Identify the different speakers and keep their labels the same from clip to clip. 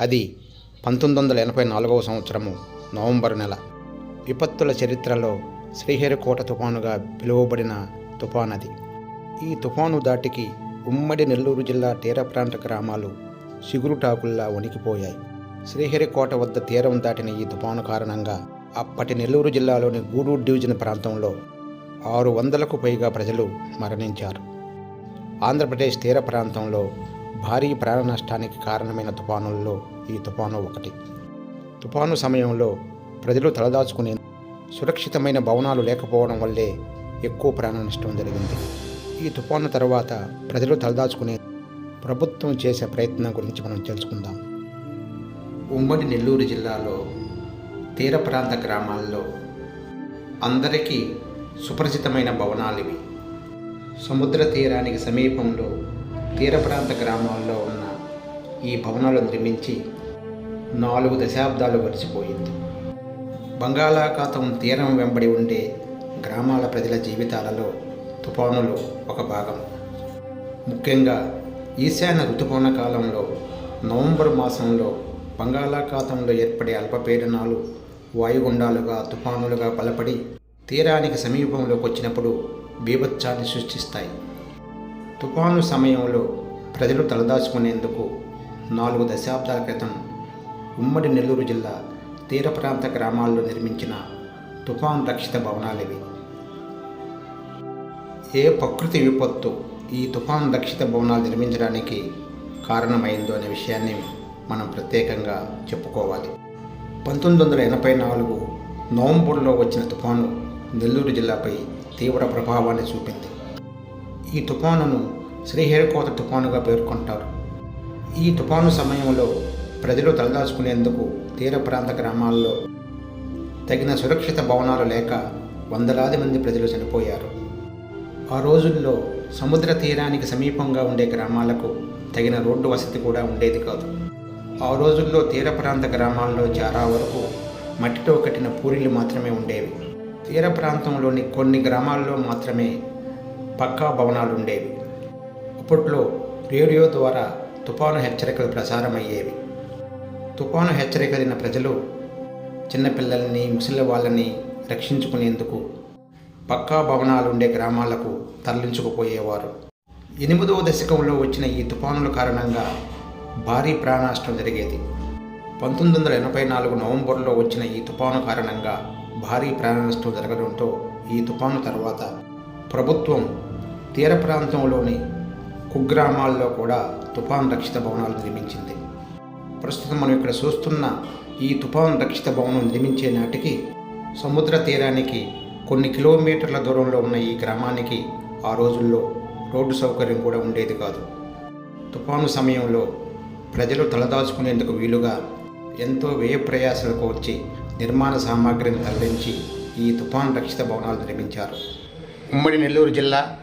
Speaker 1: అది పంతొమ్మిది వందల ఎనభై నాలుగవ సంవత్సరము నవంబరు నెల. విపత్తుల చరిత్రలో శ్రీహరికోట తుఫానుగా పిలువబడిన తుఫాన్ అది ఈ తుఫాను దాటికి ఉమ్మడి నెల్లూరు జిల్లా తీర ప్రాంత గ్రామాలు సిగురుటాకుల్లా వణికిపోయాయి. శ్రీహరికోట వద్ద తీరం దాటిన ఈ తుఫాను కారణంగా అప్పటి నెల్లూరు జిల్లాలోని గూడూరు డివిజన్ ప్రాంతంలో ఆరు వందలకు పైగా ప్రజలు మరణించారు. ఆంధ్రప్రదేశ్ తీర ప్రాంతంలో భారీ ప్రాణ నష్టానికి కారణమైన తుఫానుల్లో ఈ తుఫాను ఒకటి. తుఫాను సమయంలో ప్రజలు తలదాచుకునే సురక్షితమైన భవనాలు లేకపోవడం వల్లే ఎక్కువ ప్రాణ నష్టం జరిగింది. ఈ తుఫాను తర్వాత ప్రజలు తలదాచుకునే ప్రభుత్వం చేసే ప్రయత్నం గురించి మనం తెలుసుకుందాం. ఉమ్మడి నెల్లూరు జిల్లాలో తీర ప్రాంత గ్రామాల్లో అందరికీ సుపరిచితమైన భవనాలు ఇవి. సముద్ర తీరానికి సమీపంలో తీర ప్రాంత గ్రామాల్లో ఉన్న ఈ భవనాలు నిర్మించి నాలుగు దశాబ్దాలు గడిచిపోయింది. బంగాళాఖాతం తీరం వెంబడి ఉండే గ్రామాల ప్రజల జీవితాలలో తుఫానులు ఒక భాగం. ముఖ్యంగా ఈశాన్య ఋతుపవన కాలంలో నవంబర్ మాసంలో బంగాళాఖాతంలో ఏర్పడే అల్పపీడనాలు వాయుగుండాలుగా తుఫానులుగా బలపడి తీరానికి సమీపంలోకి వచ్చినప్పుడు బీభత్సాన్ని సృష్టిస్తాయి. తుఫాను సమయంలో ప్రజలు తలదాచుకునేందుకు నాలుగు దశాబ్దాల క్రితం ఉమ్మడి నెల్లూరు జిల్లా తీర ప్రాంత గ్రామాల్లో నిర్మించిన తుఫాన్ రక్షిత భవనాలివి. ఏ ప్రకృతి విపత్తు ఈ తుఫాన్ రక్షిత భవనాలు నిర్మించడానికి కారణమైందో అనే విషయాన్ని మనం ప్రత్యేకంగా చెప్పుకోవాలి. పంతొమ్మిది వందల ఎనభై నాలుగు నవంబర్లో వచ్చిన తుఫాను నెల్లూరు జిల్లాపై తీవ్ర ప్రభావాన్ని చూపింది. ఈ తుఫానును శ్రీహరికోట తుఫానుగా పేర్కొంటారు. ఈ తుఫాను సమయంలో ప్రజలు తలదాచుకునేందుకు తీర ప్రాంత గ్రామాల్లో తగిన సురక్షిత భవనాలు లేక వందలాది మంది ప్రజలు చనిపోయారు. ఆ రోజుల్లో సముద్ర తీరానికి సమీపంగా ఉండే గ్రామాలకు తగిన రోడ్డు వసతి కూడా ఉండేది కాదు. ఆ రోజుల్లో తీర ప్రాంత గ్రామాల్లో చాలా వరకు మట్టితో కట్టిన పూరీలు మాత్రమే ఉండేవి. తీర ప్రాంతంలోని కొన్ని గ్రామాల్లో మాత్రమే పక్కా భవనాలు ఉండేవి అప్పట్లో రేడియో ద్వారా తుఫాను హెచ్చరికలు ప్రసారమయ్యేవి. తుఫాను హెచ్చరికలిన ప్రజలు చిన్నపిల్లల్ని ముసలి వాళ్ళని రక్షించుకునేందుకు పక్కా భవనాలు ఉండే గ్రామాలకు తరలించుకుపోయేవారు. ఎనిమిదవ దశకంలో వచ్చిన ఈ తుఫానుల కారణంగా భారీ ప్రాణనష్టం జరిగేది. పంతొమ్మిది వందల ఎనభై నాలుగు నవంబర్లో వచ్చిన ఈ తుఫాను కారణంగా భారీ ప్రాణనష్టం జరగడంతో ఈ తుఫాను తర్వాత ప్రభుత్వం తీర ప్రాంతంలోని కుగ్రామాల్లో కూడా తుఫాన్ రక్షిత భవనాలు నిర్మించింది. ప్రస్తుతం మనం ఇక్కడ చూస్తున్న ఈ తుఫాన్ రక్షిత భవనం నిర్మించే నాటికి సముద్ర తీరానికి కొన్ని కిలోమీటర్ల దూరంలో ఉన్న ఈ గ్రామానికి ఆ రోజుల్లో రోడ్డు సౌకర్యం కూడా ఉండేది కాదు. తుఫాను సమయంలో ప్రజలు తలదాచుకునేందుకు వీలుగా ఎంతో వ్యయ ప్రయాసాలకు వచ్చి నిర్మాణ సామాగ్రిని తరలించి ఈ తుఫాన్ రక్షిత భవనాలు నిర్మించారు. ఉమ్మడి నెల్లూరు జిల్లా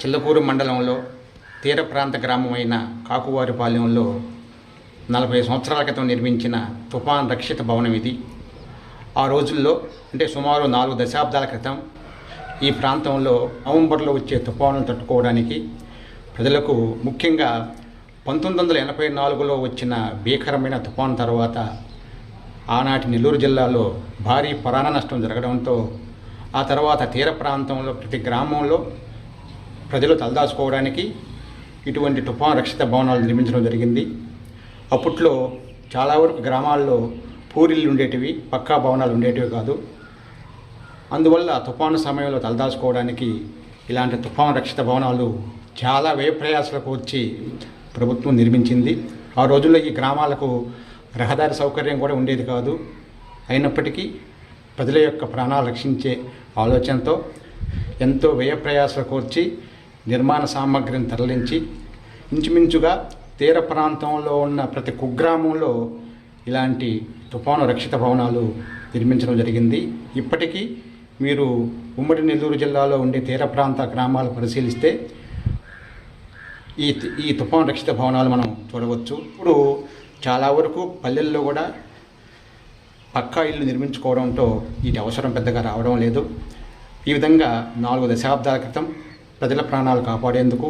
Speaker 1: చిల్లకూరు మండలంలో తీర ప్రాంత గ్రామమైన కాకువారిపాలెంలో నలభై సంవత్సరాల క్రితం నిర్మించిన తుఫాన్ రక్షిత భవనం ఇది. ఆ రోజుల్లో అంటే సుమారు నాలుగు దశాబ్దాల క్రితం ఈ ప్రాంతంలో నవంబర్లో వచ్చే తుఫాను తట్టుకోవడానికి ప్రజలకు ముఖ్యంగా పంతొమ్మిది వందల ఎనభై నాలుగులో వచ్చిన భీకరమైన తుఫాను తర్వాత ఆనాటి నెల్లూరు జిల్లాలో భారీ ప్రాణ నష్టం జరగడంతో ఆ తర్వాత తీర ప్రాంతంలో ప్రతి గ్రామంలో ప్రజలు తలదాచుకోవడానికి ఇటువంటి తుఫాన్ రక్షిత భవనాలు నిర్మించడం జరిగింది. అప్పట్లో చాలా వరకు గ్రామాల్లో పూరిళ్ళు ఉండేటివి పక్కా భవనాలు ఉండేటివి కాదు. అందువల్ల తుఫాను సమయంలో తలదాచుకోవడానికి ఇలాంటి తుఫాను రక్షిత భవనాలు చాలా వ్యయప్రయాసాలకు వచ్చి ప్రభుత్వం నిర్మించింది. ఆ రోజుల్లో ఈ గ్రామాలకు రహదారి సౌకర్యం కూడా ఉండేది కాదు. అయినప్పటికీ ప్రజల యొక్క ప్రాణాలు రక్షించే ఆలోచనతో ఎంతో వ్యయప్రయాసాలకు వచ్చి నిర్మాణ సామాగ్రిని తరలించి ఇంచుమించుగా తీర ప్రాంతంలో ఉన్న ప్రతి కుగ్రామంలో ఇలాంటి తుఫాను రక్షిత భవనాలు నిర్మించడం జరిగింది. ఇప్పటికీ మీరు ఉమ్మడి నెల్లూరు జిల్లాలో ఉండే తీర ప్రాంత గ్రామాలు పరిశీలిస్తే ఈ ఈ తుఫాను రక్షిత భవనాలు మనం చూడవచ్చు. ఇప్పుడు చాలా వరకు పల్లెల్లో కూడా పక్కా ఇల్లు నిర్మించుకోవడంతో వీటి అవసరం పెద్దగా రావడం లేదు. ఈ విధంగా నాలుగు దశాబ్దాల క్రితం ప్రజల ప్రాణాలు కాపాడేందుకు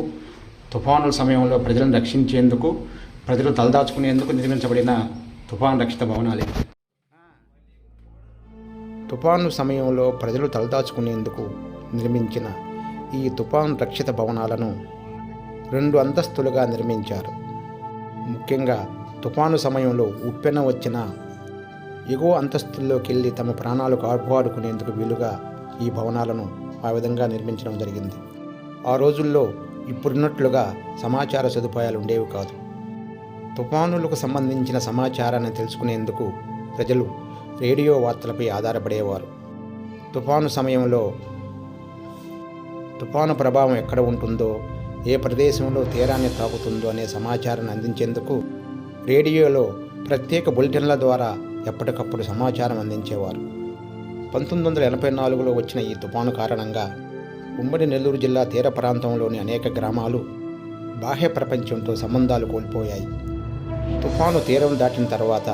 Speaker 1: తుఫానుల సమయంలో ప్రజలను రక్షించేందుకు ప్రజలు తలదాచుకునేందుకు నిర్మించబడిన తుఫాన్ రక్షిత భవనాలు. తుఫాను సమయంలో ప్రజలు తలదాచుకునేందుకు నిర్మించిన ఈ తుఫాను రక్షిత భవనాలను రెండు అంతస్తులుగా నిర్మించారు. ముఖ్యంగా తుఫాను సమయంలో ఉప్పెన వచ్చిన ఎగువ అంతస్తుల్లోకి వెళ్ళి తమ ప్రాణాలు కాపాడుకునేందుకు వీలుగా ఈ భవనాలను ఆ విధంగా నిర్మించడం జరిగింది. ఆ రోజుల్లో ఇప్పుడున్నట్లుగా సమాచార సదుపాయాలు ఉండేవి కాదు. తుఫానులకు సంబంధించిన సమాచారాన్ని తెలుసుకునేందుకు ప్రజలు రేడియో వార్తలపై ఆధారపడేవారు. తుఫాను సమయంలో తుఫాను ప్రభావం ఎక్కడ ఉంటుందో ఏ ప్రదేశంలో తీరాన్ని తాకుతుందో అనే సమాచారాన్ని అందించేందుకు రేడియోలో ప్రత్యేక బులెటిన్ల ద్వారా ఎప్పటికప్పుడు సమాచారం అందించేవారు. పంతొమ్మిది వందల ఎనభై నాలుగులో వచ్చిన ఈ తుఫాను కారణంగా ఉమ్మడి నెల్లూరు జిల్లా తీర ప్రాంతంలోని అనేక గ్రామాలు బాహ్య ప్రపంచంతో సంబంధాలు కోల్పోయాయి. తుఫాను తీరం దాటిన తర్వాత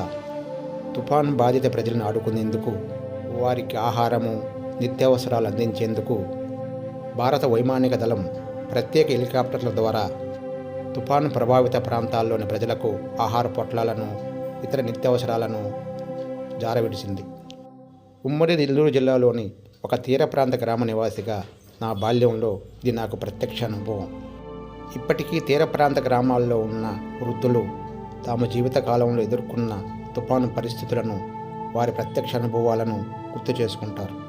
Speaker 1: తుఫాను బాధిత ప్రజలను ఆడుకునేందుకు వారికి ఆహారము నిత్యావసరాలు అందించేందుకు భారత వైమానిక దళం ప్రత్యేక హెలికాప్టర్ల ద్వారా తుఫాను ప్రభావిత ప్రాంతాల్లోని ప్రజలకు ఆహార పొట్లాలను ఇతర నిత్యావసరాలను జారవిడిచింది. ఉమ్మడి నెల్లూరు జిల్లాలోని ఒక తీర ప్రాంత గ్రామ నివాసిగా నా బాల్యంలో ఇది నాకు ప్రత్యక్ష అనుభవం. ఇప్పటికీ తీర ప్రాంత గ్రామాల్లో ఉన్న వృద్ధులు తాము జీవితకాలంలో ఎదుర్కొన్న తుఫాను పరిస్థితులను వారి ప్రత్యక్ష అనుభవాలను గుర్తు చేసుకుంటారు.